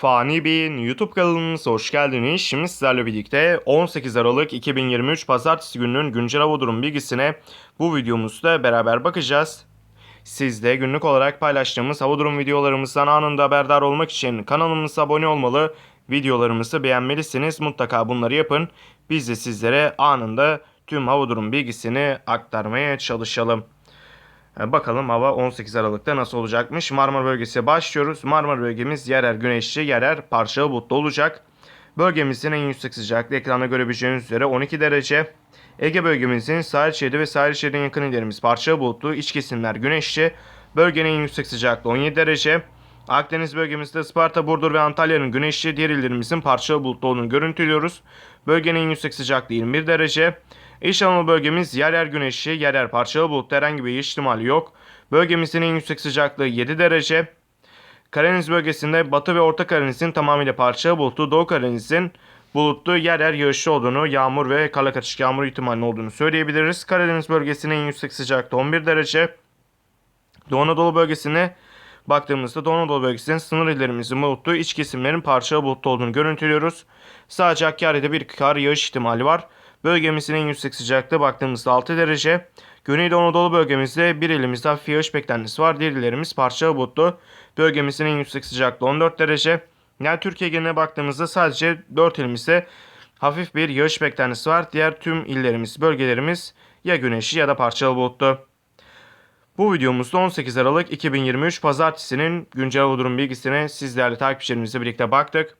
Fani Bey'in YouTube kanalımıza hoş geldiniz. Şimdi sizlerle birlikte 18 Aralık 2023 Pazartesi gününün güncel hava durum bilgisine bu videomuzda beraber bakacağız. Siz de günlük olarak paylaştığımız hava durum videolarımızdan anında haberdar olmak için kanalımıza abone olmalı, videolarımızı beğenmelisiniz. Mutlaka bunları yapın. Biz de sizlere anında tüm hava durum bilgisini aktarmaya çalışalım. E, Bakalım hava 18 Aralık'ta nasıl olacakmış. Marmara bölgesi başlıyoruz. Marmara bölgemiz yer yer güneşli, yer yer parçalı bulutlu olacak. Bölgemizin en yüksek sıcaklığı ekranda görebileceğiniz üzere 12 derece. Ege bölgemizin sahil şeridi ve sahil şeridine yakın illerimiz parçalı bulutlu, iç kesimler güneşli. Bölgenin en yüksek sıcaklığı 17 derece. Akdeniz bölgemizde Isparta, Burdur ve Antalya'nın güneşli, diğer illerimizin parçalı bulutlu olduğunu görüntülüyoruz. Bölgenin en yüksek sıcaklığı 21 derece. İç Anadolu bölgemiz yer yer güneşli, yer yer parçalı bulutlu herhangi bir ihtimali yok. Bölgemizin en yüksek sıcaklığı 7 derece. Karadeniz bölgesinde Batı ve Orta Karadeniz'in tamamıyla parçalı bulutlu, Doğu Karadeniz'in bulutlu yer yer yağışlı olduğunu, yağmur ve karla karışık yağmur ihtimalinin olduğunu söyleyebiliriz. Karadeniz bölgesinin en yüksek sıcaklığı 11 derece. Doğu Anadolu bölgesine baktığımızda Doğu Anadolu bölgesinin sınır illerimizin bulutlu, iç kesimlerin parçalı bulutlu olduğunu görüntülüyoruz. Sadece Hakkari'de bir kar yağış ihtimali var. Bölgemizin en yüksek sıcaklığı baktığımızda 6 derece. Güneydoğu Anadolu bölgemizde bir ilimizde hafif yağış beklentisi var. Diğer illerimiz parçalı bulutlu. Bölgemizin en yüksek sıcaklığı 14 derece. Yani Türkiye geneline baktığımızda sadece 4 ilimizde hafif bir yağış beklentisi var. Diğer tüm illerimiz, bölgelerimiz ya güneşli ya da parçalı bulutlu. Bu videomuzda 18 Aralık 2023 Pazartesi'nin güncel durum bilgisine sizlerle takipçilerimizle birlikte baktık.